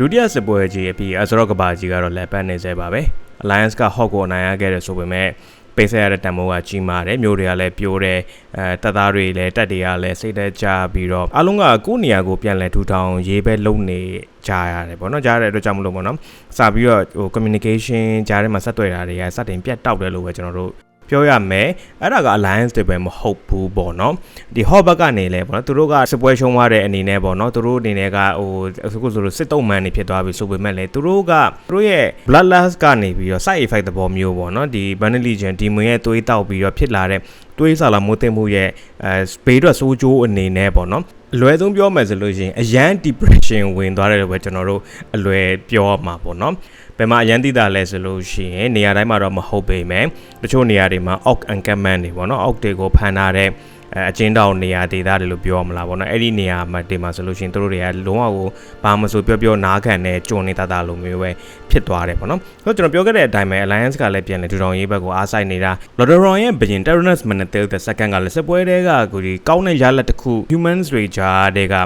ဒုတိယစစ်ပွဲကြီးအပြီးအစရော့ကဘာကြီးကတော့လက်ပတ်နေစေပါပဲ Alliance က Hawk ကိုအနိုင်ရခဲ့တယ်ဆိုပေမဲ့ပေးဆက်ရတဲ့တန်ဖိုးကကြီးမားတယ်မျိုးတွေကလည်းပြိုးတယ်အဲတပ်သားတွေလည်းတက်တွေကလည်းစိတ်သက်ကြပြီးတော့အလုံးကကိုယ့်နေရာကိုပြန်လဲထူထောင်ရေးပဲလုပ်နေကြရတယ်ပေါ့နော်ကြားရတဲ့အတွက်ကြောင့်မလို့ပေါ့နော်စပြီးတော့ဟို communication ကြားထဲမှာဆက်သွယ်တာတွေကစတင်ပြတ်တောက်တယ်လို့ပဲကျွန်တော်တို့ ပြောရမယ်အဲ့ဒါက alliance တွေပဲမဟုတ်ဘူးပေါ့နော်ဒီ hot ဘက်ကနေလဲပေါ့နော်သူတို့ကစစ်ပွဲရှုံးသွားတဲ့အနေနဲ့ပေါ့နော်သူတို့အနေနဲ့ကဟိုအခုဆိုလို့စစ်တုံးမှန်နေဖြစ်သွားပြီဆိုပေမဲ့လေသူတို့ကသူတို့ရဲ့ bloodlust ကနေပြီးတော့ side effect သဘောမျိုးပေါ့နော်ဒီ Banner Legion ဒီမွေရဲ့သွေးတောက်ပြီးတော့ဖြစ်လာတဲ့တွေးစားလာမိုးသိမှုရဲ့အဲဘေးတော့စိုးကျိုးအနေနဲ့ပေါ့နော်အလွယ်ဆုံးပြောမယ်ဆိုလို့ရှိရင်အရန် depression ဝင်သွားတယ်လို့ပဲကျွန်တော်တို့အလွယ်ပြောရမှာပေါ့နော် ဘယ်မှာအရန်သိတာလဲဆိုလို့ရှိရင်နေရာတိုင်းမှာတော့မဟုတ်ပေမဲ့တချို့နေရာတွေမှာ ox encampment တွေပေါ့နော် ox တွေကိုဖန်ထားတဲ့အဲအချင်းတောင်နေရာဒေသတွေလို့ပြောမလားပေါ့နော်အဲ့ဒီနေရာမှာတင်မှာဆိုလို့ရှိရင်တို့တွေကလုံးဝကိုဘာမဆိုပြောပြောနားခံတဲ့ကြုံနေတာတာလိုမျိုးပဲဖြစ်သွားတယ်ပေါ့နော်ဆိုတော့ကျွန်တော်ပြောခဲ့တဲ့အတိုင်းပဲ alliance ကလည်းပြန်လေထူထောင်ရေးဘက်ကိုအားစိုက်နေတာ Lordaeron ရဲ့ဘရင် Tyrannus Manethil the second ကလည်းစပွဲတွေကကိုဒီကောင်းတဲ့ရလက်တစ်ခု humans တွေကြားတဲ့က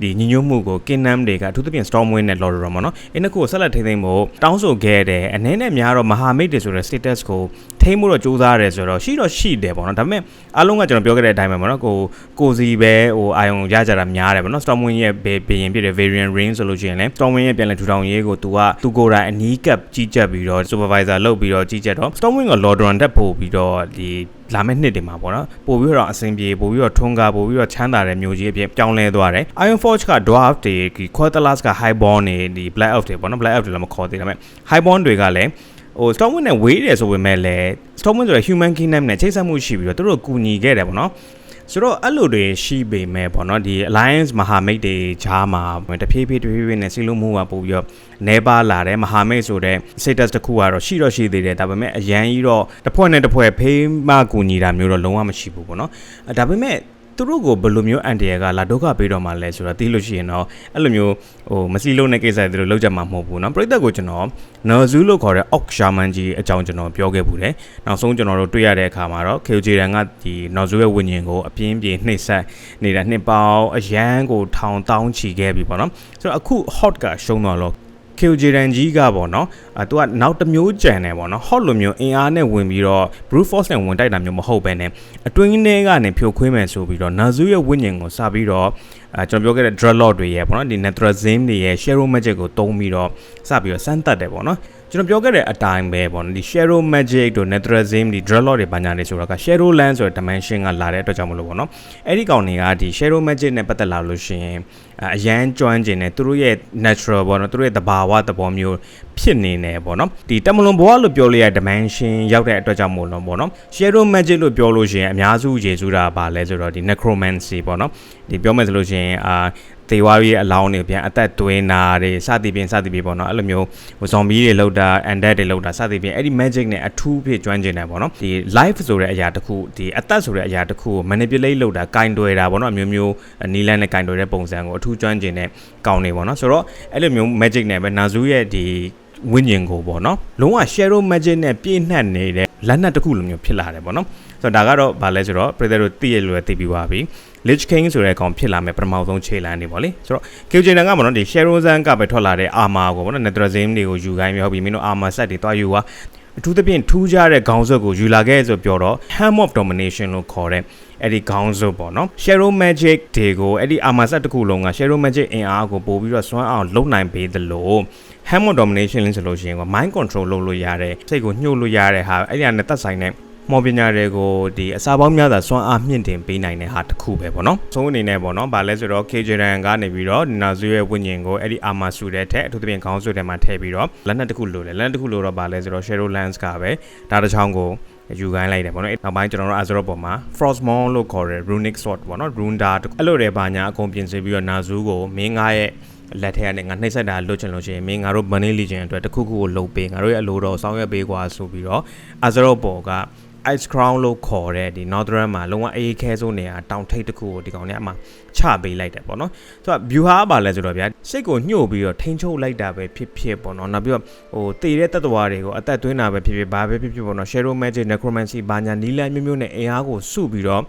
ဒီညီညွတ်မှုကို Kingdom တွေကအထူးသဖြင့် Stormwind နဲ့ Lordaeron ပေါ့နော်အဲ့နှစ်ခုကိုဆက်လက်ထိန်းသိမ်းဖို့တောင်းဆိုခဲ့တယ်အနေနဲ့များတော့မဟာမိတ်တွေဆိုတဲ့ status ကိုထိန်းဖို့တော့စူးစမ်းရတယ်ဆိုတော့ရှိတော့ရှိတယ်ပေါ့နော်ဒါပေမဲ့အားလုံးကကျွန်တော်ပြောခဲ့တဲ့အတိုင်းပဲပေါ့နော်ကိုကိုစီပဲဟိုအာယုံရကြတာများတယ်ပေါ့နော် Stormwind ရဲ့ဘေဘရင်ဖြစ်တဲ့ Variant Ring ဆိုလို့ရှိရင်လည်း Stormwind ရဲ့ပြန်လည်ထူထောင်ရေးကိုသူကသူကိုယ်တိုင်အနီးကပ်ကြီးကြပ်ပြီးတော့ supervisor လုပ်ပြီးတော့ကြီးကြပ်တော့ Stormwind က Lordaeron တက်ပို့ပြီးတော့ဒီလာမယ့်နှစ်တွေမှာပေါ့နော်ပို့ပြီးတော့အဆင်ပြေပို့ပြီးတော့ထွန်းကားပို့ပြီးတော့ချမ်းသာတဲ့မျိုးကြီးအဖြစ်ပြောင်းလဲသွားတယ် Iron Forge က Dwarf တွေဒီ Quarterlas က Highborn တွေဒီ Black Elf တွေပေါ့နော် Black Elf တွေလည်းမခေါ်သေးဒါပေမဲ့ Highborn တွေကလည်း ဟို Stormwind နဲ့ဝေးတယ်ဆိုပေမဲ့လည်း Stormwind ဆိုတဲ့ Human Kingdom နဲ့ချိတ်ဆက်မှုရှိပြီးတော့သူတို့ကူညီခဲ့တယ်ပေါ့နော်ဆိုတော့အဲ့လိုတွေရှိပေမဲ့ပေါ့နော်ဒီ Alliance မဟာမိတ်တွေဂျားမှာတဖြည်းဖြည်းတဖြည်းဖြည်းနဲ့စီလုံးမှုကပို့ပြီးတော့နေပါလာတယ်မဟာမိတ်ဆိုတဲ့ status တစ်ခုကတော့ရှိတော့ရှိသေးတယ်ဒါပေမဲ့အရန်ကြီးတော့တစ်ဖွဲ့နဲ့တစ်ဖွဲ့ဖေးမကူညီတာမျိုးတော့လုံးဝမရှိဘူးပေါ့နော်အဲဒါပေမဲ့ သူတို့ကိုဘယ်လိုမျိုးအန်တရကလာဒုက္ခပေးတော့မှလဲဆိုတော့သိလို့ရှိရင်တော့အဲ့လိုမျိုးဟိုမစီလုံးတဲ့ကိစ္စတွေသူတို့လောက်ကြမှာမဟုတ်ဘူးเนาะပြိတ္တကိုကျွန်တော်နော်ဇူးလို့ခေါ်တဲ့ Ox Shaman ကြီးအကြောင်းကျွန်တော်ပြောခဲ့ဘူးတယ်နောက်ဆုံးကျွန်တော်တို့တွေ့ရတဲ့အခါမှာတော့ KJ ရန်ကဒီနော်ဇူးရဲ့ဝิญဉ်ကိုအပြင်းပြေနှိမ့်ဆက်နေတာနှစ်ပေါင်းအရန်ကိုထောင်တောင်းချီခဲ့ပြီပေါ့နော်ဆိုတော့အခု hot ကရှုံးတော့ လို့ KJ ရန်ကြီးကပေါ့နော်အဲသူကနောက်တစ်မျိုးကြံတယ်ပေါ့နော် hot လိုမျိုးအင်အားနဲ့ဝင်ပြီးတော့ brute force နဲ့ဝင်တိုက်တာမျိုးမဟုတ်ပဲねအတွင်းထဲကနေဖြိုခွင်းမယ်ဆိုပြီးတော့နာဇူရဲ့ဝိညာဉ်ကိုစပြီးတော့အဲကျွန်တော်ပြောခဲ့တဲ့ dreadlord တွေရဲ့ပေါ့နော်ဒီ netrazim တွေရဲ့ shadow magic ကိုတုံးပြီးတော့စပြီးတော့စမ်းသပ်တယ်ပေါ့နော် ကျွန်တော်ပြောခဲ့တဲ့အတိုင်းပဲပေါ့နော်ဒီ shadow magic တို့ netrazim ဒီ dreadlord တွေဘာညာတွေဆိုတော့က shadow land ဆိုတဲ့ dimension ကလာတဲ့အတွက်ကြောင့်မလို့ပေါ့နော်အဲ့ဒီကောင်တွေကဒီ shadow magic နဲ့ပတ်သက်လာလို့ရှိရင်အရန်ကျွမ်းကျင်တယ်သူတို့ရဲ့ natural ပေါ့နော်သူတို့ရဲ့သဘာဝသဘောမျိုးဖြစ်နေတယ်ပေါ့နော်ဒီတမလွန်ဘဝလို့ပြောလို့ရ dimension ရောက်တဲ့အတွက်ကြောင့်မို့လို့ပေါ့နော် shadow magic လို့ပြောလို့ရှိရင်အများစုရေစုတာပါလဲဆိုတော့ဒီ necromancy ပေါ့နော်ဒီပြောမယ်ဆိုလို့ရှိရင်အာတေဝါရီရဲ့အလောင်းတွေပြန်အသက်သွင်းတာတွေစသည်ဖြင့်စသည်ဖြင့်ပေါ့နော်အဲ့လိုမျိုးဟို zombie တွေလောက်တာ undead တွေလောက်တာစသည်ဖြင့်အဲ့ဒီ magic နဲ့အထူးဖြစ်ကျွမ်းကျင်တယ်ပေါ့နော်ဒီ life ဆိုတဲ့အရာတစ်ခုဒီအသက်ဆိုတဲ့အရာတစ်ခုကို manipulate လုပ်တာကင်တွယ်တာပေါ့နော်အမျိုးမျိုးနီလန်းနဲ့ကင်တွယ်တဲ့ပုံစံကိုအထူးကျွမ်းကျင်တဲ့ကောင်းနေပေါ့နော်ဆိုတော့အဲ့လိုမျိုး magic နဲ့ပဲနာဇူရဲ့ဒီဝိညာဉ်ကိုပေါ့နော်လုံးဝ shadow magic နဲ့ပြည့်နှက်နေတဲ့လက်နက်တစ်ခုလိုမျိုးဖြစ်လာတယ်ပေါ့နော်ဆိုတော့ဒါကတော့ဗာလဲဆိုတော့ပြည်သက်တို့သိရလို့သိပြီးပါပြီ Lich King ဆိုတဲ့ကောင်ဖြစ်လာမယ်ပထမဆုံးခြေလမ်းနေပေါ့လေဆိုတော့ Kyojin ကပေါ့နော်ဒီ Sherozan ကပဲထွက်လာတဲ့ armor ကိုပေါ့နော် Netrazim တွေကိုယူခိုင်းပြီးဟုတ်ပြီမင်းတို့ armor set တွေတွားယူပါအထူးသဖြင့်ထူးခြားတဲ့ခေါင်းစွပ်ကိုယူလာခဲ့ဆိုပြောတော့ Ham of Domination လို့ခေါ်တဲ့အဲ့ဒီခေါင်းစွပ်ပေါ့နော် Shadow Magic တွေကိုအဲ့ဒီ armor set တစ်ခုလုံးက Shadow Magic အင်အားကိုပို့ပြီးတော့စွမ်းအောင်လုံနိုင်ပေးသလို Ham of Domination လင်းဆိုလို့ရှိရင်က mind control လုပ်လို့ရတယ်စိတ်ကိုညှို့လို့ရတဲ့ဟာအဲ့ဒီအနေနဲ့သက်ဆိုင်တဲ့ မော်ပညာတွေကိုဒီအစာပေါင်းများစွာစွမ်းအားမြင့်တင်ပေးနိုင်တဲ့ဟာတစ်ခုပဲပေါ့နော်။ဆုံးအနေနဲ့ပေါ့နော်။ဗာလဲဆိုတော့ KJRN ကနေပြီးတော့နာဇူရဲ့ဝိညာဉ်ကိုအဲ့ဒီအာမာစုတဲ့ထက်အထူးသဖြင့်ခေါင်းစုထဲမှာထည့်ပြီးတော့လက်နက်တစ်ခုလိုတယ်လက်နက်တစ်ခုလိုတော့ဗာလဲဆိုတော့ Shadow Lance ကပဲဒါတစ်ချောင်းကိုယူခိုင်းလိုက်တယ်ပေါ့နော်နောက်ပိုင်းကျွန်တော်တို့ Azeroth ပေါ်မှာ Frostmourne လို့ခေါ်တဲ့ Runic Sword ပေါ့နော် Runda အဲ့လိုတွေဘာညာအကုန်ပြင်ဆင်ပြီးတော့နာဇူကိုမင်းငါရဲ့လက်ထဲကနေငါနှိမ့်ဆက်တာလွတ်ချင်လို့ရှိရင်မင်းငါတို့ Bunny Legion အတွက်တခုခုကိုလုံပေးငါတို့ရဲ့အလိုတော်ဆောင်ရွက်ပေးကွာဆိုပြီးတော့ Azeroth ပေါ်က ice crown လို့ခေါ်တဲ့ဒီ northern မှာလုံးဝအေးခဲဆုံးနေရာတောင်ထိပ်တစ်ခုကိုဒီကောင်เนี่ยအမှချပေးလိုက်တယ်ပေါ့နော်ဆိုတော့ view ဟာပါလဲဆိုတော့ဗျာစိတ်ကိုညှို့ပြီးတော့ထိန်းချုပ်လိုက်တာပဲဖြစ်ဖြစ်ပေါ့နော်နောက်ပြီးတော့ဟိုတည်တဲ့တတ္တဝါတွေကိုအသက်သွင်းတာပဲဖြစ်ဖြစ်ဘာပဲဖြစ်ဖြစ်ပေါ့နော် shadow magic necromancy ဘာညာနီလန်းမျိုးမျိုးနဲ့အင်အားကိုစုပြီးတော့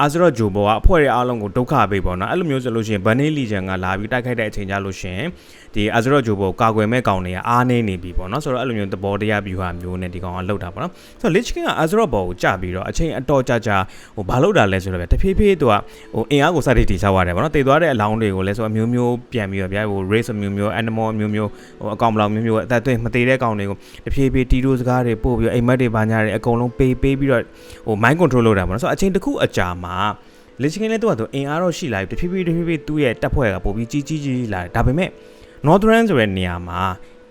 အာဇရော့ဂျိုဘောကအဖွဲ့ရဲ့အားလုံးကိုဒုက္ခပေးပေါ့နော်အဲ့လိုမျိုးဆိုလို့ရှိရင်ဘန်နီလီဂျန်ကလာပြီးတိုက်ခိုက်တဲ့အချိန်ကြလို့ရှိရင် ဒီအာဇရော့ဂျိုဘောကာကွယ်မဲ့ကောင်တွေကအားနေနေပြီပေါ့နော်ဆိုတော့အဲ့လိုမျိုးသဘောတရားဗျူဟာမျိုးနဲ့ဒီကောင်ကလှုပ်တာပေါ့နော်ဆိုတော့ Lich King ကအာဇရော့ဘောကိုကြပြီးတော့အချိန်အတော်ကြာကြာဟိုဘာလှုပ်တာလဲဆိုတော့ဗျတဖြည်းဖြည်းသူကဟိုအင်အားကိုစတင်တည်ဆောက်ရတယ်ပေါ့နော်တည်သွားတဲ့အလောင်းတွေကိုလည်းဆိုအမျိုးမျိုးပြန်ပြီးတော့ဗျဟို race အမျိုးမျိုး animal အမျိုးမျိုးဟိုအကောင်ဘလောင်မျိုးမျိုးအသက်သွင်းမတည်တဲ့ကောင်တွေကိုတဖြည်းဖြည်းတီတိုစကားတွေပို့ပြီးတော့အိမ်မက်တွေဘာညာတွေအကုန်လုံးပေးပေးပြီးတော့ဟို mind control လုပ်တာပေါ့နော်ဆိုတော့အချိန်တစ်ခုအကြာမှာလက်ချင်းလည်းသူကသူအင်အားတော့ရှိလာပြီတဖြည်းဖြည်းတဖြည်းဖြည်းသူ့ရဲ့တပ်ဖွဲ့ကပို့ပြီးကြီးကြီးကြီးလာတယ်ဒါပေမဲ့ Northern ဆိုတဲ့နေရာမှာ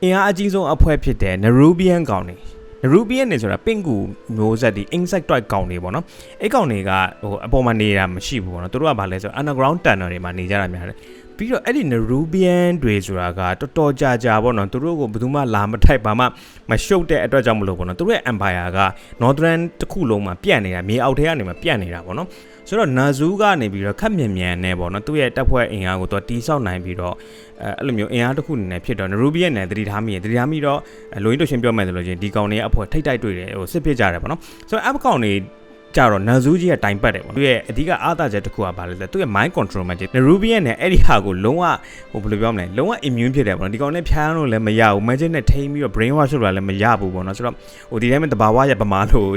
အင်အားအကြီးဆုံးအဖွဲ့ဖြစ်တဲ့ Nerubian ကောင်တွေ Nerubian နေဆိုတာပင့်ကူမျိုးဆက်ဒီ insectoid ကောင်တွေပေါ့နော်အဲ့ကောင်တွေကဟိုအပေါ်မှာနေတာမရှိဘူးပေါ့နော်သူတို့ကဘာလဲဆိုတော့ underground tunnel တွေမှာနေကြတာများတယ်ပြီးတော့အဲ့ဒီ Nerubian တွေဆိုတာကတော်တော်ကြာကြာပေါ့နော်သူတို့ကိုဘယ်သူမှလာမထိုက်ပါမှမရှုပ်တဲ့အတွက်ကြောင့်မလို့ပေါ့နော်သူတို့ရဲ့ empire က Northern တစ်ခုလုံးမှာပြန့်နေတာမြေအောက်ထဲကနေမှာပြန့်နေတာပေါ့နော် ဆိုတော့နာဇူးကနေပြီးတော့ခက်မြန်မြန်နဲ့ပေါ့နော်သူ့ရဲ့တပ်ဖွဲ့အင်အားကိုသူတီးဆောက်နိုင်ပြီးတော့အဲအဲ့လိုမျိုးအင်အားတစ်ခုအနေနဲ့ဖြစ်တော့ Nerubian နဲ့တတိထားမိရင်တတိထားမိတော့လိုရင်းတို့ရှင်းပြောမယ်ဆိုလို့ချင်းဒီကောင်တွေရဲ့အဖွဲ့ထိတ်တိုက်တွေ့တယ်ဟိုစစ်ဖြစ်ကြတယ်ပေါ့နော်ဆိုတော့ app ကောင်တွေ ကြတော့နာဇူးကြီးကတိုင်ပတ်တယ်ပေါ့သူရဲ့အဓိကအားသာချက်တစ်ခုကဘာလဲဆိုတော့သူရဲ့ mind control magic Nerubian နဲ့အဲ့ဒီဟာကိုလုံးဝဟိုဘယ်လိုပြောမလဲလုံးဝ immune ဖြစ်တယ်ပေါ့နော်ဒီကောင်နဲ့ဖျားလို့လည်းမရဘူး magic နဲ့ထိန်းပြီးတော့ brain wash လုပ်တာလည်းမရဘူးပေါ့နော်ဆိုတော့ဟိုဒီတိုင်းမှာတဘာဝရဲ့ပမာလို့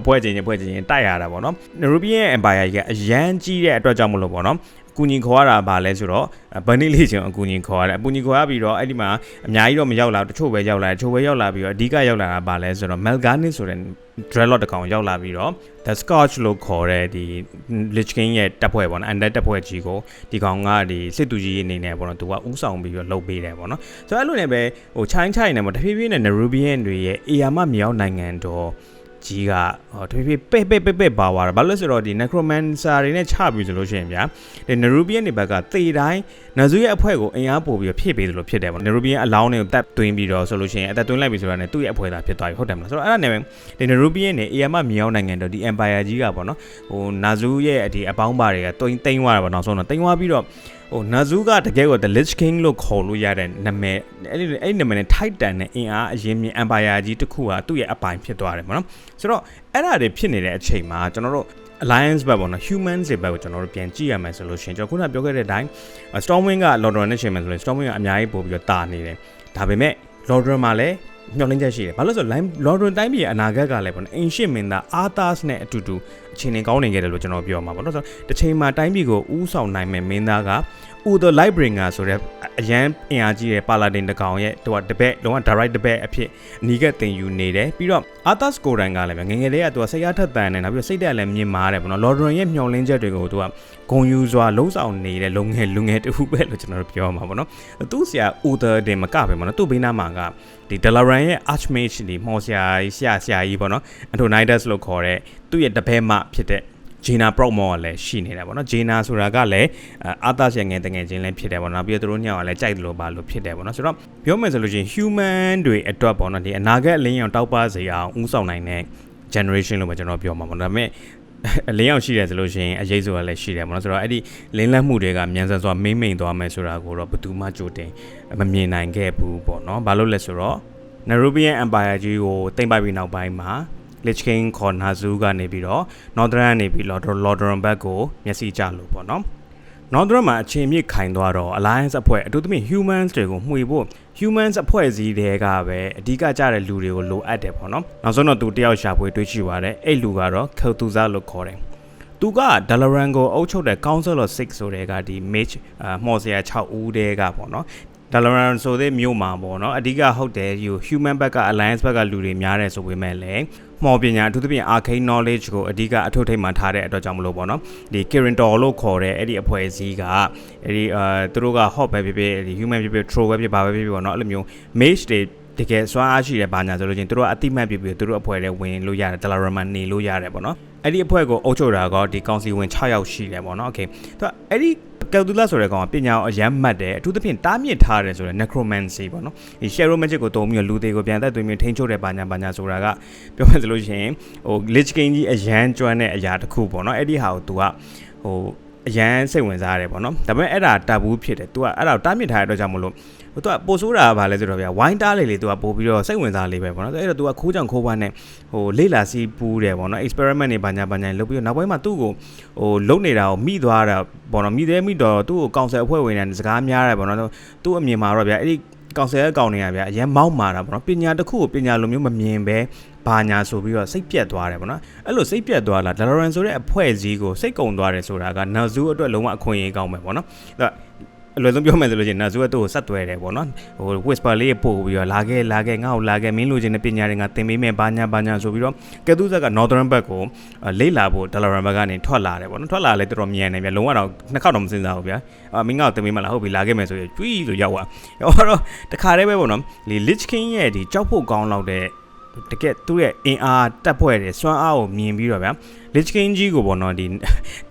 အပွဲချင်းချင်းပွဲချင်းချင်းတိုက်ရတာပေါ့နော် Nerubian empire ကြီးကအရန်ကြီးတဲ့အတွက်ကြောင့်မလို့ပေါ့နော်အ ကူညီခေါ်ရတာဗာလဲဆိုတော့ဘန်နီလေးချင်းအကူညီခေါ်ရတယ်အကူညီခေါ်ရပြီးတော့အဲ့ဒီမှာအများကြီးတော့မရောက်လာတချို့ပဲရောက်လာတချို့ပဲရောက်လာပြီးတော့အဓိကရောက်လာတာဗာလဲဆိုတော့ Melgarnis ဆိုတဲ့ Dreadlord တစ်ကောင်ရောက်လာပြီးတော့ The Scotch လို့ခေါ်တဲ့ဒီ Lich King ရဲ့တပ်ဖွဲ့ပေါ့နော် Undead တပ်ဖွဲ့ကြီးကိုဒီကောင်ကဒီစစ်သူကြီးအနေနဲ့ပေါ့နော်သူကဥဆောင်ပြီးတော့လှုပ်ပေးတယ်ပေါ့နော်ဆိုတော့အဲ့လိုနဲ့ပဲဟိုချိုင်းချိုင်းနေမှာတဖြည်းဖြည်းနဲ့ Nerubian တွေရဲ့အေယာမမြောက်နိုင်ငံတော် ကြီးကဟိုတဖြည်းဖြည်းပဲ့ပဲ့ပဲ့ပဲ့ပါသွားတာဘာလို့လဲဆိုတော့ဒီ necromancer တွေနဲ့ချပြီးဆိုလို့ရှိရင်ဗျာဒီ Nerubian တွေဘက်ကသေတိုင်းနာဇူရဲ့အဖွဲ့ကိုအင်အားပို့ပြီးတော့ဖြည့်ပေးသလိုဖြစ်တယ်ပေါ့ Nerubian အလောင်းတွေကိုတက်သွင်းပြီးတော့ဆိုလို့ရှိရင်အသက်သွင်းလိုက်ပြီဆိုတာနဲ့သူ့ရဲ့အဖွဲ့သားဖြစ်သွားပြီဟုတ်တယ်မလားဆိုတော့အဲ့ဒါနဲ့ပဲဒီ Nerubian နဲ့ AMA မြောက်နိုင်ငံတော်ဒီ Empire ကြီးကပေါ့နော်ဟိုနာဇူရဲ့ဒီအပေါင်းပါတွေကတွင်းတိမ့်သွားတာပေါ့နောက်ဆုံးတော့တိမ့်သွားပြီးတော့ ဟိုနာဇူကတကယ်ကို The Lich King လို့ခေါ်လို့ရတဲ့နာမည်အဲ့ဒီအဲ့ဒီနာမည်နဲ့ Titan နဲ့အင်အားအရင်မြင် Empire ကြီးတစ်ခုကသူ့ရဲ့အပိုင်ဖြစ်သွားတယ်ပေါ့နော်ဆိုတော့အဲ့ဒါတွေဖြစ်နေတဲ့အချိန်မှာကျွန်တော်တို့ alliance ဘက်ပေါ့နော် humans တွေဘက်ကိုကျွန်တော်တို့ပြန်ကြည့်ရမယ်ဆိုလို့ရှိရင်ကျွန်တော်ခုနပြောခဲ့တဲ့အတိုင်း stormwind က lordran နဲ့ချိန်မယ်ဆိုရင် stormwind ကအများကြီးပို့ပြီးတော့တာနေတယ်ဒါပေမဲ့ lordran မှာလည်းမျှော်လင့်ချက်ရှိတယ်ဘာလို့လဲဆိုတော့ line lordran တိုင်းပြည်ရဲ့အနာဂတ်ကလည်းပေါ့နော် ancient မင်းသား arthas နဲ့အတူတူ အချိန်နဲ့ကောင်းနေခဲ့တယ်လို့ကျွန်တော်ပြောမှာပေါ့နော်ဆိုတော့တစ်ချိန်မှာတိုင်းပြည်ကိုဥဆောင်နိုင်မဲ့မင်းသားက Uther Lightbringer ဆိုတဲ့အရန်အင်အားကြီးတဲ့ပါလာဒင်တကောင်ရဲ့သူကတပည့်လုံးဝ direct တပည့်အဖြစ်အနီးကပ်တင်ယူနေတယ်ပြီးတော့ Arthas ကိုတိုင်ကလည်းငငယ်လေးကသူကစိတ်အားထက်သန်တယ်နောက်ပြီးတော့စိတ်တက်လည်းမြင်မာတယ်ပေါ့နော် Lordran ရဲ့မျှော်လင့်ချက်တွေကိုသူကဂုံယူစွာလုံးဆောင်နေတဲ့လုံငယ်လူငယ်တူပဲလို့ကျွန်တော်တို့ပြောမှာပေါ့နော်သူ့ဆရာ Uther တင်မကပဲပေါ့နော်သူ့ဘေးနားမှာကဒီ Dalaran ရဲ့ Archmage ဒီမော်ဆရာကြီးဆရာဆရာကြီးပေါ့နော် Antonidas လို့ခေါ်တဲ့ သူ့ရဲ့တပည့်မဖြစ်တဲ့ဂျေနာပရော့မော်ကလည်းရှိနေတာပေါ့နော်ဂျေနာဆိုတာကလည်းအာသရှငယ်တငယ်ချင်းလည်းဖြစ်တယ်ပေါ့နော်ပြီးတော့သူတို့ညောင်ကလည်းကြိုက်တယ်လို့ပါလို့ဖြစ်တယ်ပေါ့နော်ဆိုတော့ပြောမယ်ဆိုလို့ရှိရင် human တွေအတွက်ပေါ့နော်ဒီအနာဂတ်အလင်းရောင်တောက်ပစေအောင်ဥဆောင်နိုင်တဲ့ generation လို့ပဲကျွန်တော်ပြောမှာပေါ့ဒါပေမဲ့အလင်းရောက်ရှိတယ်ဆိုလို့ရှိရင်အရေးဆိုတာလည်းရှိတယ်ပေါ့နော်ဆိုတော့အဲ့ဒီလင်းလက်မှုတွေကမြန်ဆန်စွာမိမ့်မိန်သွားမယ်ဆိုတာကိုတော့ဘယ်သူမှကြိုတင်မမြင်နိုင်ခဲ့ဘူးပေါ့နော်ဘာလို့လဲဆိုတော့ Nerubian Empire ကြီးကိုတိမ့်ပိုက်ပြီးနောက်ပိုင်းမှာ Lich King ခေါ်နာဇူကနေပြီးတော့ Northern ကနေပြီး Lordran ဘက်ကိုမျက်စိကျလို့ပေါ့နော် Northern မှာအချိန်မြင့်ခိုင်သွားတော့ Alliance အဖွဲ့အထူးသဖြင့် humans တွေကိုမှွေဖို့ humans အဖွဲ့အစည်းတွေကပဲအဓိကကြတဲ့လူတွေကိုလိုအပ်တယ်ပေါ့နော်နောက်ဆုံးတော့သူတယောက်ရှာဖွေတွေးကြည့်ပါတယ်အဲ့လူကတော့ Kel'Thuzad လို့ခေါ်တယ်သူက Dalaran ကိုအုပ်ချုပ်တဲ့ Council of Six ဆိုတဲ့ကဒီ mage မော်စရာ6ဦးတဲကပေါ့နော် Dalaran ဆိုတဲ့မြို့မှာပေါ့နော်အဓိကဟုတ်တယ်ယူ human ဘက်က alliance ဘက်ကလူတွေများတယ်ဆိုပေမဲ့လည်းမော်ပညာအထူးသဖြင့် arcane knowledge ကိုအဓိကအထုထိတ်မှထားတဲ့အတွက်ကြောင့်မလို့ပေါ့နော်ဒီ Kirintor လို့ခေါ်တဲ့အဲ့ဒီအဖွဲ့အစည်းကအဲ့ဒီအာသူတို့က hot ပဲဖြစ်ဖြစ်ဒီ human ဖြစ်ဖြစ် troll ပဲဖြစ်ပါပဲဖြစ်ဖြစ်ပေါ့နော်အဲ့လိုမျိုး mage တွေ တကယ်စွမ်းအားရှိတဲ့ဘာညာဆိုလို့ချင်းတို့ကအတိမတ်ပြပြီးသူတို့အဖွဲ့တွေဝင်လို့ရတယ် Dalaran နေလို့ရတယ်ပေါ့နော်အဲ့ဒီအဖွဲ့ကိုအုပ်ချုပ်တာကဒီကောင်စီဝင်6ယောက်ရှိတယ်ပေါ့နော်โอเคသူကအဲ့ဒီကယ်တူလာဆိုတဲ့ကောင်ကပညာကိုအရမ်းမှတ်တယ်အထူးသဖြင့်တားမြစ်ထားတယ်ဆိုတဲ့ necromancy ပေါ့နော်ဒီ shadow magic ကိုတုံးပြီးတော့လူတွေကိုပြန်သက်သွင်းပြီးထိန်းချုပ်တဲ့ဘာညာဘာညာဆိုတာကပြောမှဆိုလို့ရှိရင်ဟို lich king ကြီးအရန်ကျွမ်းတဲ့အရာတစ်ခုပေါ့နော်အဲ့ဒီဟာကို तू ကဟိုအ အရန်စိတ်ဝင်စားရတယ်ပေါ့နော်ဒါပေမဲ့အဲ့ဒါတာဘူးဖြစ်တယ် तू ကအဲ့ဒါကိုတားမြစ်ထားတဲ့အတွက်ကြောင့်မလို့ သူကပိုဆိုးတာကဘာလဲဆိုတော့ဗျာဝိုင်းတားလေလေသူကပို့ပြီးတော့စိတ်ဝင်စားလေးပဲပေါ့နော်အဲ့တော့သူကခိုးကြောင်ခိုးပါနဲ့ဟိုလေ့လာစီးပူးတယ်ပေါ့နော် experiment တွေဘာညာဘာညာလုပ်ပြီးတော့နောက်ပိုင်းမှာသူ့ကိုဟိုလုံနေတာကိုမိသွားတာပေါ့နော်မိသေးမိတော့သူ့ကိုကောင်ဆယ်အဖွဲ့ဝင်တဲ့စကားများတယ်ပေါ့နော်သူ့အမြင်မှာတော့ဗျာအဲ့ဒီကောင်ဆယ်ကောင်နေရဗျာအရင်မောက်မာတာပေါ့နော်ပညာတစ်ခုကိုပညာလိုမျိုးမမြင်ပဲဘာညာဆိုပြီးတော့စိတ်ပြက်သွားတယ်ပေါ့နော်အဲ့လိုစိတ်ပြက်သွားလာဒါလိုရန်ဆိုတဲ့အဖွဲ့အစည်းကိုစိတ်ကုံသွားတယ်ဆိုတာကနောက်ဇူးအတွက်လုံးဝအခွင့်အရေးကောင်းပဲပေါ့နော်အဲ့တော့ အလွယ်ဆုံးပြောမယ်ဆိုလို့ရှိရင်နာဇူကသူ့ကိုဆက်သွဲတယ်ပေါ့နော်ဟို whisper လေးပို့ပြီးတော့လာခဲ့လာခဲ့ငါ့ကိုလာခဲ့မင်းလိုချင်တဲ့ပညာတွေငါသင်ပေးမယ်ဘာညာဘာညာဆိုပြီးတော့ကဲသူဇက်က northern back ကိုလေ့လာဖို့ dalaran back ကနေထွက်လာတယ်ပေါ့နော်ထွက်လာလဲတော်တော်မြန်နေဗျလုံးဝတော့နှစ်ခေါက်တော့မစင်စားဘူးဗျာအာမင်းငါ့ကိုသင်ပေးမလားဟုတ်ပြီလာခဲ့မယ်ဆိုရင်ကျွီးဆိုရောက်သွားရောက်တော့တခါတည်းပဲပေါ့နော်ဒီ lich king ရဲ့ဒီကြောက်ဖို့ကောင်းလောက်တဲ့တကယ်သူ့ရဲ့အင်အားတက်ဖွဲ့တယ်စွမ်းအားကိုမြင်ပြီးတော့ဗျာ lich king ကြီးကိုပေါ့နော်ဒီ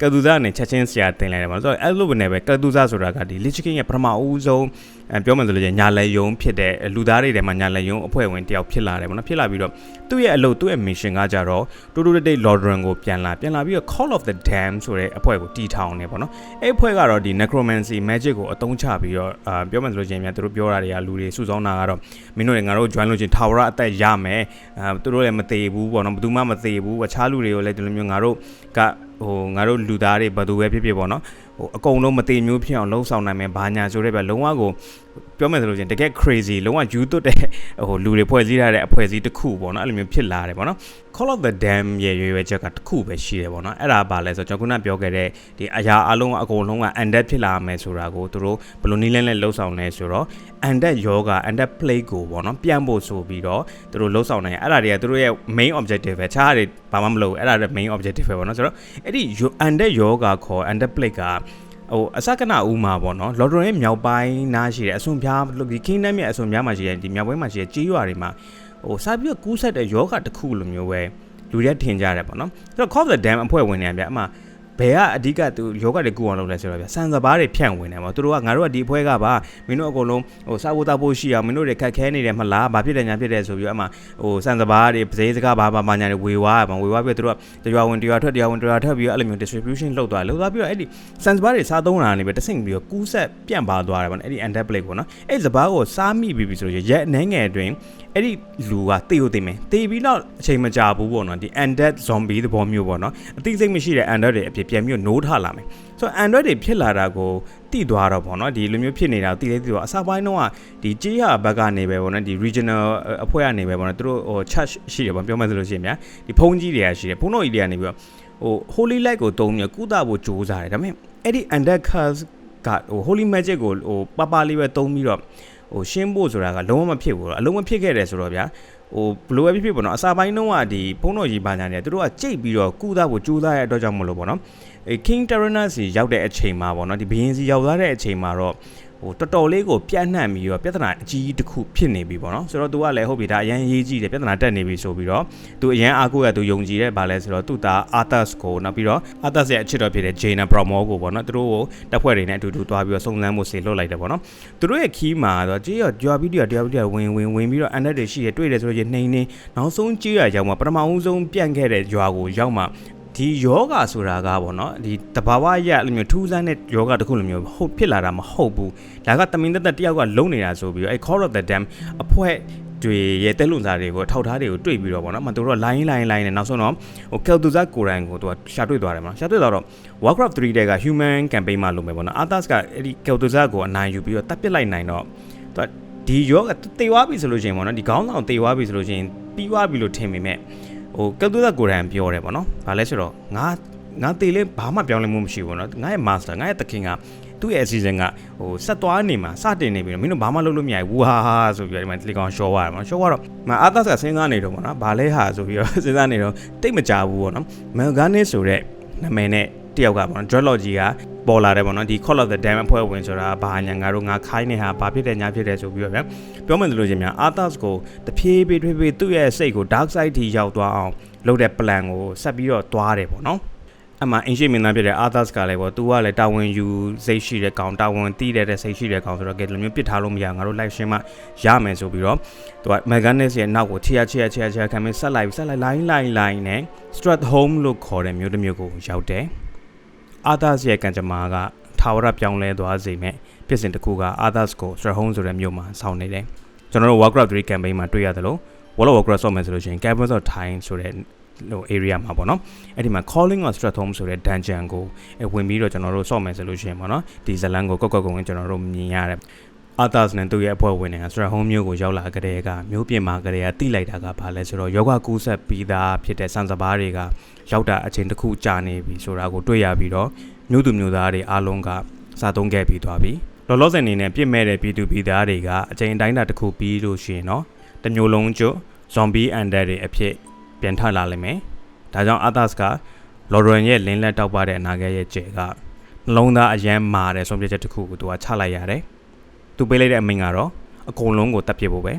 ကတူဇာနဲ့ချက်ချင်းဆရာတင်လိုက်တယ်ပေါ့ဆိုတော့အဲ့လိုပဲနဲ့ပဲကတူဇာဆိုတာကဒီ lich king ရဲ့ပထမဦးဆုံးအဲပြောမှဆိုလို့ချင်းညာလက်ယုံဖြစ်တဲ့လူသားတွေထဲမှာညာလက်ယုံအဖွဲ့ဝင်တယောက်ဖြစ်လာတယ်ပေါ့နော်ဖြစ်လာပြီးတော့သူ့ရဲ့အလုပ်သူ့ရဲ့ mission ကကြတော့တူတူတိတ် Lordran ကိုပြန်လာပြန်လာပြီးတော့ Call of the Dam ဆိုတဲ့အဖွဲ့ကိုတီထောင်နေပေါ့နော်အဲ့အဖွဲ့ကတော့ဒီ necromancy magic ကိုအသုံးချပြီးတော့အာပြောမှဆိုလို့ချင်းများသူတို့ပြောတာတွေကလူတွေစုဆောင်းတာကတော့မင်းတို့တွေငါတို့ join လို့ချင်း tower အသက်ရမယ်အာသူတို့လည်းမသေးဘူးပေါ့နော်ဘယ်သူမှမသေးဘူးအခြားလူတွေကိုလည်းဒီလိုမျိုးငါတို့ကဟိုငါတို့လူသားတွေဘယ်သူပဲဖြစ်ဖြစ်ပေါ့နော်ဟိုအကုန်လုံးမသေးမျိုးဖြစ်အောင်လှုံ့ဆော်နိုင်မယ်ဘာညာဆိုတဲ့ပဲလုံးဝကို ပြောမယ်ဆိုလို့ချင်းတကယ် crazy လုံးဝယူသွတ်တဲ့ဟိုလူတွေဖွဲ့စည်းထားတဲ့အဖွဲ့အစည်းတစ်ခုပေါ့နော်အဲ့လိုမျိုးဖြစ်လာတယ်ပေါ့နော် Call of the Dam ရဲ့ရွေးရွေးချက်ကတစ်ခုပဲရှိတယ်ပေါ့နော်အဲ့ဒါပါလဲဆိုတော့ကျွန်တော်ခုနပြောခဲ့တဲ့ဒီအရာအလုံးအကုန်လုံးက undead ဖြစ်လာမယ်ဆိုတာကိုသူတို့ဘယ်လိုနည်းလမ်းနဲ့လှုပ်ဆောင်လဲဆိုတော့ undead yoga undead play ကိုပေါ့နော်ပြန်ဖို့ဆိုပြီးတော့သူတို့လှုပ်ဆောင်နေအဲ့ဒါတွေကသူတို့ရဲ့ main objective ပဲခြားတွေဘာမှမလုပ်အဲ့ဒါတွေ main objective ပဲပေါ့နော်ဆိုတော့အဲ့ဒီ undead yoga ခေါ် undead play က ဟိုအစကနဦးမှာပေါ့နော်လော်ဒရွန်ရဲ့မြောက်ပိုင်းနားရှိတဲ့အဆွန်ပြားဒီ kingdom ရဲ့အဆွန်ပြားမှာရှိတဲ့ဒီမြောက်ပိုင်းမှာရှိတဲ့ကြေးရွာတွေမှာဟိုစပြီးတော့ကူးဆက်တဲ့ယောဂတစ်ခုလိုမျိုးပဲလူတွေထင်ကြတယ်ပေါ့နော်အဲ့တော့ Call the Dam အဖွဲ့ဝင်တွေဗျအမှ ဘယ်ကအဓိကသူယောဂတွေကူအောင်လုပ်လဲဆိုတော့ဗျဆန်စပါးတွေဖြန့်ဝင်တယ်ပေါ့သူတို့ကငါတို့ကဒီအဖွဲ့ကပါမင်းတို့အကုန်လုံးဟိုစားဖို့တောက်ဖို့ရှိအောင်မင်းတို့တွေခက်ခဲနေတယ်မလားဘာဖြစ်တယ်ညာဖြစ်တယ်ဆိုပြီးတော့အမှဟိုဆန်စပါးတွေပစိစကားဘာဘာဘာညာတွေဝေဝါးပါဝေဝါးပြီးတော့သူတို့ကတရားဝင်တရားထွက်တရားဝင်တရားထွက်ပြီးတော့အဲ့လိုမျိုး distribution လုပ်သွားလုပ်သွားပြီးတော့အဲ့ဒီဆန်စပါးတွေစားသုံးတာနေပဲတဆင့်ပြီးတော့ကူးဆက်ပြန့်ပါသွားတယ်ပေါ့နော်အဲ့ဒီ under play ပေါ့နော်အဲ့စပါးကိုစားမိပြီဆိုရင်ရက်အနေငယ်အတွင်းအဲ့ဒီလူကတေးကိုတေးမယ်တေးပြီးတော့အချိန်မကြာဘူးပေါ့နော်ဒီ undead zombie သဘောမျိုးပေါ့နော်အသိစိတ်မရှိတဲ့ undead တွေအဖြစ်ပြန်ပြီးနိုးထလာမယ်ဆိုတော့ undead တွေဖြစ်လာတာကိုတိသွားတော့ပေါ့နော်ဒီလိုမျိုးဖြစ်နေတာကိုတိလေးတိတော့အစပိုင်းတော့ဒီကြေးရဘက်ကနေပဲပေါ့နော်ဒီ regional အဖွဲ့ကနေပဲပေါ့နော်သူတို့ဟို church ရှိတယ်ပေါ့ပြောမှဆိုလို့ရှိရင်ဗျာဒီဖုန်းကြီးတွေကရှိတယ်ဖုန်းတော်ကြီးတွေကနေပြီးတော့ဟို holy light ကိုတုံးပြီးကုသဖို့ကြိုးစားတယ်ဒါပေမဲ့အဲ့ဒီ undead curse ကဟို holy magic ကိုဟိုပပလေးပဲတုံးပြီးတော့ ဟိုရှင်းဖို့ဆိုတာကလုံးဝမဖြစ်ဘူးအလုံးမဖြစ်ခဲ့တယ်ဆိုတော့ဗျာဟိုဘလိုပဲဖြစ်ဖြစ်ပေါ့နော်အစာပိုင်းတုန်းကဒီဖုန်းတော်ကြီးပါညာနေသူတို့ကကြိတ်ပြီးတော့ကုသဖို့ကြိုးစားရတဲ့အတွက်ကြောင့်မလို့ပေါ့နော်အဲ King Tarana စီရောက်တဲ့အချိန်မှာပေါ့နော်ဒီဘရင်စီရောက်သွားတဲ့အချိန်မှာတော့ ဟိုတော်တော်လေးကိုပြန့်နှံ့ပြီးတော့ပြဿနာအကြီးကြီးတစ်ခုဖြစ်နေပြီပေါ့နော်ဆိုတော့ तू ကလည်းဟုတ်ပြီဒါအရန်ရေးကြည့်တယ်ပြဿနာတက်နေပြီဆိုပြီးတော့ तू အရန်အားကိုးရ तू ယုံကြည်တဲ့ဗာလဲဆိုတော့သူ့သား Arthas ကိုနောက်ပြီးတော့ Arthas ရဲ့အချစ်တော်ဖြစ်တဲ့ Jaina Promo ကိုပေါ့နော်သူတို့ကိုတပ်ဖွဲ့တွေနဲ့အတူတူသွားပြီးတော့စုံစမ်းမှုစီလွတ်လိုက်တယ်ပေါ့နော်သူတို့ရဲ့ခီးမှာတော့ကြေးရကြွားပြီးတော့တရားပြီးတော့ဝင်ဝင်ဝင်ပြီးတော့အန်ဒက်တွေရှိရတွေ့တယ်ဆိုတော့နှိမ့်နေနောက်ဆုံးကြေးရရောက်မှာပထမဦးဆုံးပြန့်ခဲ့တဲ့ရွာကိုရောက်မှာ ဒီယောဂဆိုတာကပေါ့နော်ဒီတဘာဝရအဲ့လိုမျိုးထူးဆန်းတဲ့ယောဂတစ်ခုလိုမျိုးဟုတ်ဖြစ်လာတာမဟုတ်ဘူးဒါကတမင်သက်သက်တယောက်ကလုံနေတာဆိုပြီးတော့အဲ Call of the Dam အဖွဲ့တွေရဲ့တက်လွန်စားတွေကိုထောက်ထားတွေကိုတွေ့ပြီးတော့ဗောနော်မသူတို့လိုင်းလိုင်းလိုင်းနဲ့နောက်ဆုံးတော့ဟိုကယ်တူဇာကိုရိုင်းကိုသူကရှာတွေ့သွားတယ်မနော်ရှာတွေ့သွားတော့ Warcraft 3တဲ့က Human Campaign မှာလုပ်မယ်ဗောနော် Arthas ကအဲ့ဒီကယ်တူဇာကိုအနိုင်ယူပြီးတော့တပ်ပစ်လိုက်နိုင်တော့သူကဒီယောကတေသွားပြီဆိုလို့ရှိရင်ဗောနော်ဒီခေါင်းဆောင်တေသွားပြီဆိုလို့ရှိရင်ပြီးသွားပြီလို့ထင်ပေမဲ့ ဟိုကက်တူတာကိုရန်ပြောတယ်ပေါ့နော်။ဘာလဲဆိုတော့ငါငါတေလဲဘာမှပြောင်းလဲမှုမရှိဘူးနော်။ငါရဲ့ master ငါရဲ့တခင်ကသူ့ရဲ့ season ကဟိုဆက်သွားနေမှာစတင်နေပြီမင်းတို့ဘာမှလုပ်လို့မရဘူးဟာဆိုပြီးတော့ဒီမှာ Telegram ရှော့သွားတယ်ပေါ့ရှော့သွားတော့မအာသတ်ကစဉ်းစားနေတော့ပေါ့နော်။ဘာလဲဟာဆိုပြီးတော့စဉ်းစားနေတော့တိတ်မကြဘူးပေါ့နော်။မန်ဂန်နစ်ဆိုတဲ့နာမည်နဲ့တယောက်ကပေါ့နော် Dreadlock ကြီးက ပေါ်လာတယ်ဗောနော်ဒီ Call of the Dam အဖွဲ့ဝင်ဆိုတာဘာညာငါတို့ငါခိုင်းနေဟာဘာဖြစ်တယ်ညာဖြစ်တယ်ဆိုပြီးတော့ဗျပြောမှလို့ချင်းများ Arthas ကိုတဖြည်းဖြည်းဖြည်းဖြည်းသူ့ရဲ့စိတ်ကို Dark Side ထိရောက်သွားအောင်လုပ်တဲ့ plan ကိုဆက်ပြီးတော့သွားတယ်ဗောနော်အမှအင်ရှိမင်းသားဖြစ်တဲ့ Arthas ကလည်းပေါ့သူကလည်းတာဝန်ယူစိတ်ရှိတဲ့ကောင်တာဝန်တည်တဲ့စိတ်ရှိတဲ့ကောင်ဆိုတော့ကဲဒီလိုမျိုးပစ်ထားလို့မရငါတို့ live ရှင်းမှရမယ်ဆိုပြီးတော့သူက Meganis ရဲ့နောက်ကိုချီရချီရချီရချီရခံမဆက်လိုက်ဆက်လိုက် line line line နဲ့ Strat Home လို့ခေါ်တဲ့မျိုးတစ်မျိုးကိုရောက်တယ် အာသာစ်ရဲ့ကံကြမ္မာကထာဝရပြောင်းလဲသွားစေမဲ့ဖြစ်စဉ်တစ်ခုကအာသာစ်ကိုစရဟုံးဆိုတဲ့မြို့မှာဆောင်းနေတယ်ကျွန်တော်တို့ Warcraft 3 campaign မှာတွေ့ရတယ်လို့ World of Warcraft ဆော့မယ်ဆိုလို့ရှိရင် Caverns of Time ဆိုတဲ့ဟို area မှာပေါ့နော်အဲ့ဒီမှာ Calling of Strathome ဆိုတဲ့ dungeon ကိုဝင်ပြီးတော့ကျွန်တော်တို့ဆော့မယ်ဆိုလို့ရှိရင်ပေါ့နော်ဒီဇလန်ကိုကော့ကော့ကုန်းကျွန်တော်တို့မြင်ရတယ် အာသာစ်နဲ့သူ့ရဲ့အဖွဲ့ဝင်တွေကစရဟုံးမျိုးကိုရောက်လာကြတဲ့ကမျိုးပြင်မှာကြတဲ့ကတိလိုက်တာကဘာလဲဆိုတော့ယောဂကူးဆက်ပြီးသားဖြစ်တဲ့စံစဘာတွေကရောက်တာအချိန်တစ်ခုကြာနေပြီဆိုတာကိုတွေ့ရပြီးတော့မျိုးသူမျိုးသားတွေအားလုံးကစားသုံးခဲ့ပြီးသွားပြီလောလောဆယ်အနေနဲ့ပြစ်မဲ့တဲ့ပြည်သူပြည်သားတွေကအချိန်တိုင်းတာတစ်ခုပြီးလို့ရှိရင်တော့တမျိုးလုံးကျွတ် zombie undead တွေအဖြစ်ပြန်ထလာလိမ့်မယ်ဒါကြောင့် Athas က Lauren ရဲ့လင်းလက်တောက်ပတဲ့အနာဂတ်ရဲ့ကျဲကနှလုံးသားအယမ်းမာတဲ့ဆုံးဖြတ်ချက်တစ်ခုကိုသူကချလိုက်ရတယ် သူပေးလိုက်တဲ့အမိန်ကတော့အကုန်လုံးကိုတတ်ပြစ်ဖို့ပဲ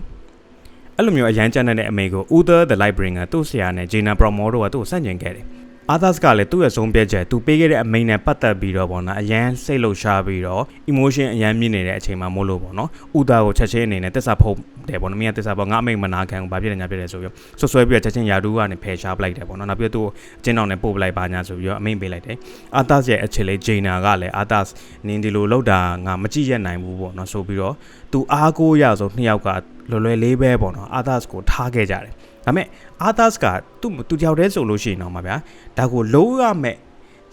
အဲ့လိုမျိုးအရန်ကြမ်းတဲ့အမိန်ကို Uther the Lightbringer သူ့ဆရာနဲ့ Jaina Promo တို့ကသူ့ကိုစန့်ကျင်ခဲ့တယ်အာသတ်ကလည်းသူ့ရဲ့ဆုံးဖြတ်ချက်သူပေးခဲ့တဲ့အမိန်နဲ့ပတ်သက်ပြီးတော့ပေါ့နော်အရန်စိတ်လှုပ်ရှားပြီးတော့ emotion အရန်မြင့်နေတဲ့အချိန်မှာမို့လို့ပေါ့နော်ဥသားကိုချက်ချင်းအနေနဲ့တစ္ဆာဖု တ်တယ်ပေါ့နော်မင်းကတစ္ဆာပေါ့ငါအမိန်မနာခံဘူးဘာဖြစ်လဲညာဖြစ်လဲဆိုပြီးဆွဆွဲပြီးတော့ချက်ချင်းယာဒူးကနေဖယ်ရှားပလိုက်တယ်ပေါ့နော်နောက်ပြီးတော့သူ့အချင်းတော်နဲ့ပို့ပလိုက်ပါညာဆိုပြီးတော့အမိန်ပေးလိုက်တယ်အာသတ်ရဲ့အခြေလေးဂျိနာကလည်းအာသတ်နင်းဒီလိုလောက်တာငါမကြည့်ရနိုင်ဘူးပေါ့နော်ဆိုပြီးတော့သူအားကိုးရဆိုနှစ်ယောက်ကလွယ်လွယ်လေးပဲပေါ့နော်အာသတ်ကိုထားခဲ့ကြတယ်ဒါပေမဲ့အာသတ်ကသူ့သူတယောက်တည်းဆိုလို့ရှိရင်တော့မှာဗျာဒါကိုလုံးရမဲ့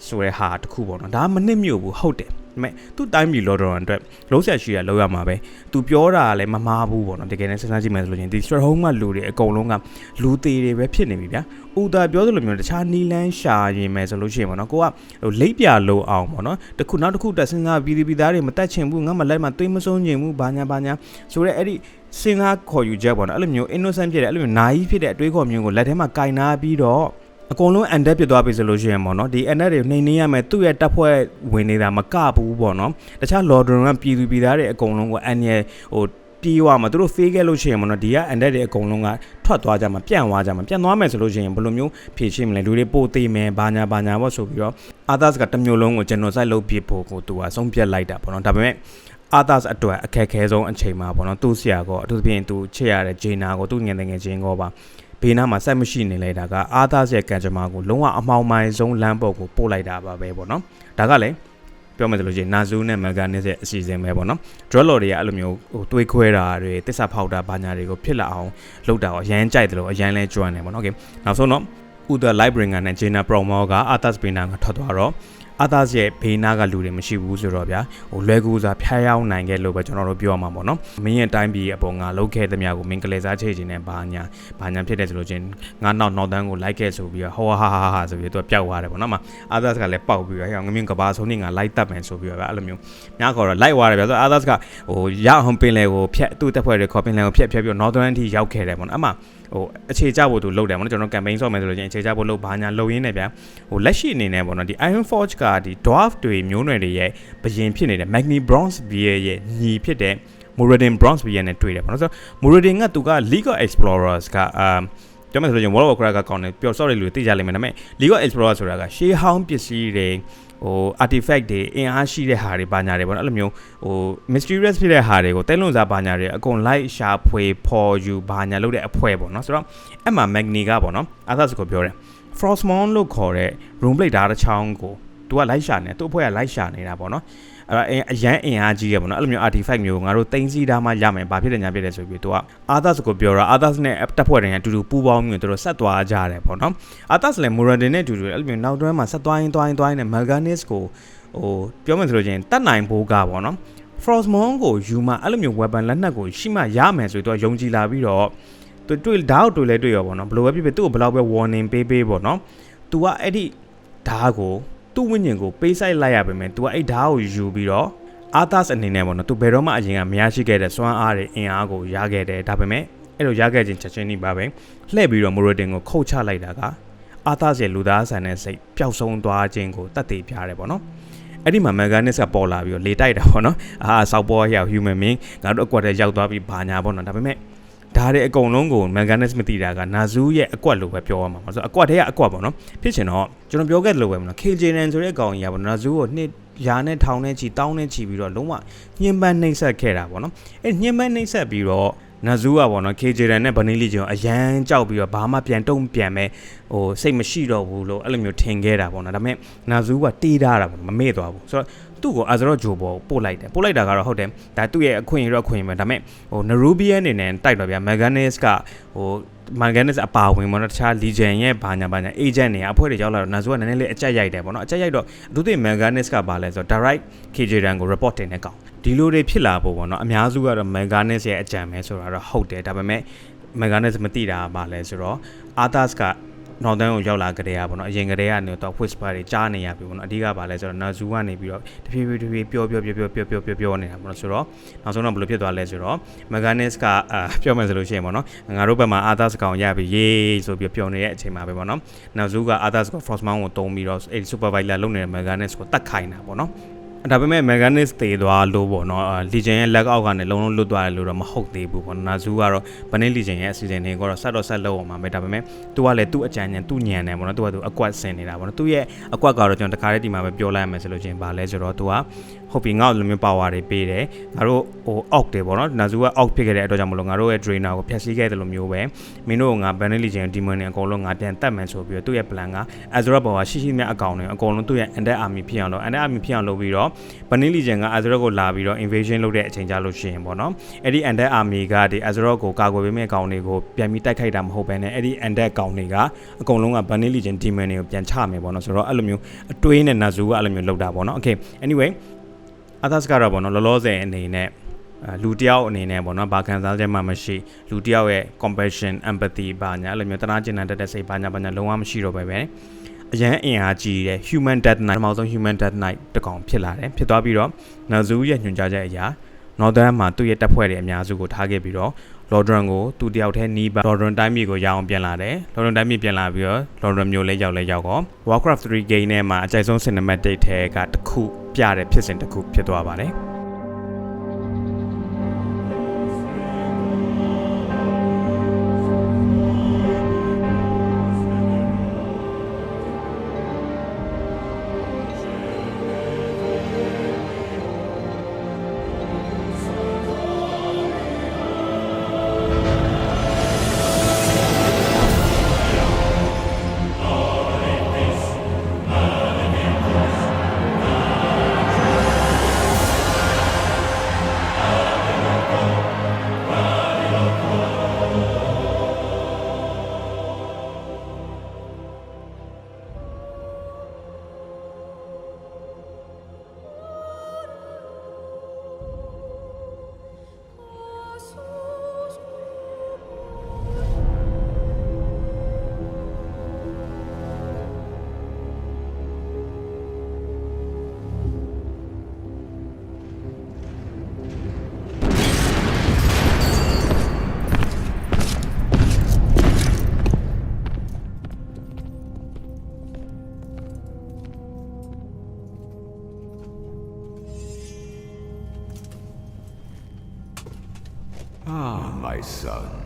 ဆိုတဲ့ဟာတခုပေါ့နော်ဒါမနစ်မြို့ဘူးဟုတ်တယ်ဒါ ပေမဲ့သူ့တိုင်းပြည်လော်ဒရန်အတွက်လုံးဆက်ရှိရလောက်ရမှာပဲသူပြောတာလည်းမမားဘူးပေါ့နော်တကယ်နဲ့စဉ်းစားကြည့်မယ်ဆိုလို့ချင်းဒီစထရဟုံးကလူတွေအကုန်လုံးကလူသေးတွေပဲဖြစ်နေပြီဗျာဥတာပြောသလိုမျိုးတခြားနီလန်းရှာရင်မယ်ဆိုလို့ရှိရင်ပေါ့နော်ကိုကဟိုလိပ်ပြလုံးအောင်ပေါ့နော်တခုနောက်တစ်ခုတက်စဉ်းစားပြီးပြီးသားတွေမတက်ချင်ဘူးငါမလိုက်မှသွေးမဆုံးချင်ဘူးဘာညာဘာညာဆိုတော့အဲ့ဒီစဉ်းစားခေါ်ယူချက်ပေါ့နော်အဲ့လိုမျိုး innocent ဖြစ်တဲ့အဲ့လိုမျိုးနာယီဖြစ်တဲ့အတွေးခေါ်မျိုးကိုလက်ထဲမှာကင်နာပြီးတော့ အကုန်လုံးအန်တက်ပြစ်သွားပြီဆိုလို့ရှိရင်ပေါ့နော်ဒီအန်တက်တွေနှိမ်နှင်းရမယ်သူ့ရဲ့တပ်ဖွဲ့ဝင်နေတာမကဘူးပေါ့နော်တခြားလော်ဒရွန်ကပြည်သူပြည်သားတွေအကုန်လုံးကိုအန်ရဲ့ဟိုပြေးသွားမှာသူတို့ဖေးခဲ့လို့ရှိရင်မနော်ဒီကအန်တက်တွေအကုန်လုံးကထွက်သွားကြမှာပြန့်သွားကြမှာပြန့်သွားမယ်ဆိုလို့ရှိရင်ဘယ်လိုမျိုးဖြည့်ရှင်းမလဲလူတွေပို့သေးမယ်ဘာညာဘာညာပေါ့ဆိုပြီးတော့အာသတ်ကတစ်မျိုးလုံးကိုကျွန်တော်စိုက်လုပ်ပြဖို့ကိုသူကဆုံးဖြတ်လိုက်တာပေါ့နော်ဒါပေမဲ့အာသတ်အတွက်အခက်ခဲဆုံးအချိန်မှာပေါ့နော်သူ့ဆရာကအထူးသဖြင့်သူချစ်ရတဲ့ဂျေနာကိုသူ့ငယ်ငယ်ချင်းကောပါ ဘေးနားမှာစိုက်မရှိနေလိုက်တာကအာသတ်ရဲ့ကံကြမ္မာကိုလုံးဝအမှောင်မိုင်ဆုံးလမ်းပေါ်ကိုပို့လိုက်တာပါပဲပေါ့နော်ဒါကလည်းပြောမယ်ဆိုလို့ရှိရင်နာဇူးနဲ့မဂန်နစ်ရဲ့အစီအစဉ်ပဲပေါ့နော် draw lord တွေကအဲ့လိုမျိုးဟိုတွေးခွဲတာတွေတစ္ဆာဖောက်တာဘာညာတွေကိုဖြစ်လာအောင်လုပ်တာရောအရန်ကြိုက်တယ်လို့အရန်လဲကျွမ်းတယ်ပေါ့နော် okay နောက်ဆုံးတော့ Uther Lightbringer နဲ့ Jaina Promo က Arthas Bina ကထွက်သွားတော့ အာသစ်ရဲ့ဘေးနားကလူတွေမရှိဘူးဆိုတော့ဗျာဟိုလွယ်ကူစားဖျားရောက်နိုင်ခဲ့လို့ပဲကျွန်တော်တို့ပြောရမှာပေါ့နော်မင်းရဲ့တိုင်းပြည်အပေါ်ငါလုတ်ခဲ့တဲ့မြကိုမင်းကလေးစားချေခြင်းနဲ့ဘာညာဘာညာဖြစ်တယ်ဆိုလို့ချင်းငါနောက်နောက်တန်းကိုလိုက်ခဲ့ဆိုပြီးတော့ဟောဟာဟာဟာဆိုပြီးတော့ပျောက်သွားတယ်ပေါ့နော်မအာသစ်ကလည်းပေါက်ပြီးတော့ဟဲ့ငမင်းကဘာဆုံးနေငါလိုက်တတ်မယ်ဆိုပြီးတော့ဗျာအဲ့လိုမျိုးညခေါ်တော့လိုက်သွားတယ်ဗျာဆိုအာသစ်ကဟိုရအောင်ပင်လေကိုဖျက်သူ့တက်ဖွဲ့တွေခေါ်ပင်လေကိုဖျက်ဖျက်ပြီးတော့ Northern အထိရောက်ခဲ့တယ်ပေါ့နော်အမှ ဟိုအခြေချဖို့သူလုပ်တယ်ပေါ့နော်ကျွန်တော် campaign ဆော့မယ်ဆိုလို့ချင်းအခြေချဖို့လုပ်ဘာညာလုပ်ရင်းနဲ့ဗျာဟိုလက်ရှိအနေနဲ့ပေါ့နော်ဒီ Iron Forge ကဒီ dwarf တွေမျိုးနွယ်တွေရဲ့ဘရင်ဖြစ်နေတဲ့ Magni Bronze Bear ရဲ့ညီဖြစ်တဲ့ Muradin Bronze Bear နဲ့တွေ့တယ်ပေါ့နော်ဆိုတော့ Muradin ကသူက League of Explorers ကအာကျွန်မဆိုလို့ချင်း World of Warcraft ကကောင်းတယ်ပျော်စော့တယ်လို့သိကြလိမ့်မယ်ဒါပေမဲ့ League of Explorers ဆိုတာကရှေးဟောင်းပစ္စည်းတွေ ဟို artifact တွေအင်အားရှိတဲ့ဟာတွေဘာညာတွေပေါ့နော်အဲ့လိုမျိုးဟို mysterious ဖြစ်တဲ့ဟာတွေကိုတဲလွန်စားဘာညာတွေအကုန် light ရှာဖွေဖော်ယူဘာညာလုပ်တဲ့အဖွဲပေါ့နော်ဆိုတော့အဲ့မှာ magni ကပေါ့နော် Arthas ကိုပြောတယ် frostmon လို့ခေါ်တဲ့ room plate ဓာတ်တစ်ချောင်းကိုသူက light ရှာနေသူ့အဖွဲ့က light ရှာနေတာပေါ့နော် အဲ့တော့အရန်အင်အားကြီးရပေါ့နော်အဲ့လိုမျိုး artifact မျိုးငါတို့တင်စီထားမှရမယ်ဘာဖြစ်တယ်ညာဖြစ်တယ်ဆိုပြီးသူက Arthas ကိုပြောတော့ Arthas နဲ့တပ်ဖွဲ့တွေကအတူတူပူးပေါင်းပြီးသူတို့ဆက်သွားကြတယ်ပေါ့နော် Arthas လည်း Muradin နဲ့အတူတူအဲ့လိုမျိုးနောက်တွဲမှာဆက်သွားရင်သွားရင်သွားရင်နဲ့ Malganis ကိုဟိုပြောမယ်ဆိုလို့ချင်းတတ်နိုင်ဖို့ကပေါ့နော် Frostmourne ကိုယူမှအဲ့လိုမျိုး weapon လက်နက်ကိုရှိမှရမယ်ဆိုတော့ယုံကြည်လာပြီးတော့သူတွေ့ဓာတ်ကိုတွေ့လဲတွေ့ရပေါ့နော်ဘယ်လိုပဲဖြစ်ဖြစ်သူ့ကိုဘယ်လောက်ပဲ warning ပေးပေးပေါ့နော် तू ကအဲ့ဒီဓာတ်ကို သူ့ဝိညာဉ်ကိုပေးဆိုင်လိုက်ရပါမယ် तू ကအဲ့ဓာတ်ကိုယူပြီးတော့အာသတ်အနေနဲ့ပေါ့နော် तू ဘယ်တော့မှအရင်ကမရရှိခဲ့တဲ့စွမ်းအားတွေအင်အားကိုရခဲ့တယ်ဒါပေမဲ့အဲ့လိုရခဲ့ခြင်းချက်ချင်းနေပါပဲလှည့်ပြီးတော့ Moradin ကိုခုတ်ချလိုက်တာကအာသတ်ရဲ့လူသားဆန်တဲ့စိတ်ပျောက်ဆုံးသွားခြင်းကိုတတ်သိပြရတယ်ပေါ့နော်အဲ့ဒီမှာ Meganis ကပေါ်လာပြီးတော့လေတိုက်တာပေါ့နော်အာဆောက်ပေါ်ရောက် human being ငါတို့အကွက်ထဲရောက်သွားပြီးဘာညာပေါ့နော်ဒါပေမဲ့ ဒါတွေအကုန်လုံးကို Meganis မသိတာကနာဇူးရဲ့အကွက်လို့ပဲပြောရမှာပေါ့ဆိုတော့အကွက်ထဲကအကွက်ပေါ့နော်ဖြစ်ချင်တော့ကျွန်တော်ပြောခဲ့တယ်လို့ပဲမနော် KJN ဆိုတဲ့ကောင်ကြီးကပေါ့နာဇူးကိုနှစ်ရာနဲ့ထောင်နဲ့ချီတောင်းနဲ့ချီပြီးတော့လုံးဝညှဉ်းပန်းနှိပ်စက်ခဲ့တာပေါ့နော်အဲညှဉ်းပန်းနှိပ်စက်ပြီးတော့ နာဇူးကပေါ့နော် KJ ရန်နဲ့ဗနီလီဂျင်ကိုအရန်ကြောက်ပြီးတော့ဘာမှပြန်တုံ့ပြန်မဲ့ဟိုစိတ်မရှိတော့ဘူးလို့အဲ့လိုမျိုးထင်ခဲ့တာပေါ့နော်ဒါပေမဲ့နာဇူးကတီးထားတာပေါ့မမေ့သွားဘူးဆိုတော့သူ့ကိုအာဇရော့ဂျိုပေါ်ပို့လိုက်တယ်ပို့လိုက်တာကတော့ဟုတ်တယ်ဒါသူ့ရဲ့အခွင့်အရေးတော့အခွင့်အရေးပဲဒါပေမဲ့ဟိုနရူဘီယန်အနေနဲ့တိုက်တော့ဗျာမက်ဂန်နစ်ကဟို မန်ဂန်နစ်အပါဝင်ပေါ့နော်တခြားလီဂျန်ရဲ့ဘာညာဘာညာအေဂျင့်တွေအဖွဲ့တွေရောက်လာတော့နာဇူကနည်းနည်းလေးအကြက်ရိုက်တယ်ပေါ့နော်အကြက်ရိုက်တော့သူသိမန်ဂန်နစ်ကဘာလဲဆိုတော့ direct KJ ရန်ကို report တင်တဲ့ကောင်ဒီလိုတွေဖြစ်လာဖို့ပေါ့နော်အများစုကတော့ Meganis ရဲ့အကြံပဲဆိုတာတော့ဟုတ်တယ်ဒါပေမဲ့ Meganis မသိတာပါလဲဆိုတော့ Arthas က Northern ကိုရောက်လာကြတဲ့อ่ะပေါ့နော်အရင်ကတည်းကနေတော့ Whisper တွေကြားနေရပြီပေါ့နော်အဓိကပါလဲဆိုတော့ Nazu ကနေပြီးတော့တဖြည်းဖြည်းတဖြည်းပြောပြောပြောပြောပြောပြောပြောပြောနေတာပေါ့နော်ဆိုတော့နောက်ဆုံးတော့ဘယ်လိုဖြစ်သွားလဲဆိုတော့ Meganis ကအာပြောမယ်ဆိုလို့ရှိရင်ပေါ့နော်ငါတို့ဘက်မှာ Arthas ကောင်ရပြီရေးဆိုပြီးပြောနေတဲ့အချိန်မှာပဲပေါ့နော် Nazu က Arthas ကို Frostmount ကိုတုံးပြီးတော့အဲ့ Supervisor လုပ်နေတဲ့ Meganis ကိုတတ်ခိုင်းတာပေါ့နော် ဒါပေမဲ့ Meganis တေသွားလို့ပေါ့နော် Legion ရဲ့ leg out ကနေလုံးလုံးလွတ်သွားတယ်လို့တော့မဟုတ်သေးဘူးပေါ့နော် Nazu ကတော့ဗနေ Legion ရဲ့အစီအစဉ်တွေကိုတော့ဆက်တော့ဆက်လုပ်အောင်ပါမယ်ဒါပေမဲ့သူကလည်းသူ့အကြံဉာဏ်သူ့ဉာဏ်နဲ့ပေါ့နော်သူကသူအကွက်ဆင်နေတာပေါ့နော်သူ့ရဲ့အကွက်ကတော့ကျွန်တော်တခါတည်းဒီမှာပဲပြောလိုက်ရမယ်ဆိုလို့ချင်းပါလဲဆိုတော့သူကဟုတ်ပြီငါ့လိုမျိုး power တွေပေးတယ်ငါတို့ဟို out တယ်ပေါ့နော် Nazu က out ဖြစ်ခဲ့တဲ့အတွက်ကြောင့်မလို့ငါတို့ရဲ့ trainer ကိုဖျက်ဆီးခဲ့တယ်လို့မျိုးပဲမင်းတို့ကငါ Vane Legion Demon တွေအကုန်လုံးငါပြန်တတ်မယ်ဆိုပြီးတော့သူ့ရဲ့ plan က Azura ဘောကရှိရှိမြတ်အကောင်တွေအကုန်လုံးသူ့ရဲ့ Undead Army ဖြစ်အောင်လုပ် Undead Army ဖြစ်အောင်လုပ်ပြီးတော့ Vane Legion က Azura ကိုလာပြီးတော့ invasion လုပ်တဲ့အချိန်ကြလို့ရှိရင်ပေါ့နော်အဲ့ဒီ Undead Army ကဒီ Azura ကိုကာကွယ်ပေးမဲ့အကောင်တွေကိုပြန်ပြီးတိုက်ခိုက်တာမဟုတ်ဘဲနဲ့အဲ့ဒီ Undead ကောင်တွေကအကုန်လုံးက Vane Legion Demon တွေကိုပြန်ချမယ်ပေါ့နော်ဆိုတော့အဲ့လိုမျိုးအတွေးနဲ့ Nazu ကအဲ့လိုမျိုးလုပ်တာပေါ့နော် Okay anyway အသတ်ကတော့ပေါ့နော်လောလောဆယ်အနေနဲ့အဲလူတယောက်အနေနဲ့ပေါ့နော်ဘာခံစားချက်မှမရှိလူတယောက်ရဲ့ compassion empathy ဘာညာအဲ့လိုမျိုးတနာကျင်နာတတ်တဲ့စိတ်ဘာညာဘာညာလုံးဝမရှိတော့ပဲပဲအရန်အင်အားကြီးတဲ့ human death knight ပထမဆုံး human death knight တကောင်ဖြစ်လာတယ်ဖြစ်သွားပြီးတော့ Nazu ရဲ့ညွှန်ကြားချက်အရာ Northern မှာသူ့ရဲ့တပ်ဖွဲ့တွေအများစုကိုထားခဲ့ပြီးတော့ Lordran ကိုသူတယောက်တည်းနီးပါ Lordran တိုင်းပြည်ကိုရအောင်ပြန်လာတယ် Lordran တိုင်းပြည်ပြန်လာပြီးတော့ Lordran မျိုးလဲရောက်လဲရောက်တော့ Warcraft 3 game ထဲမှာအကြိုက်ဆုံး cinematic ထဲကတစ်ခုပြတဲ့ဖြစ်စဉ်တစ်ခုဖြစ်သွားပါတယ် son.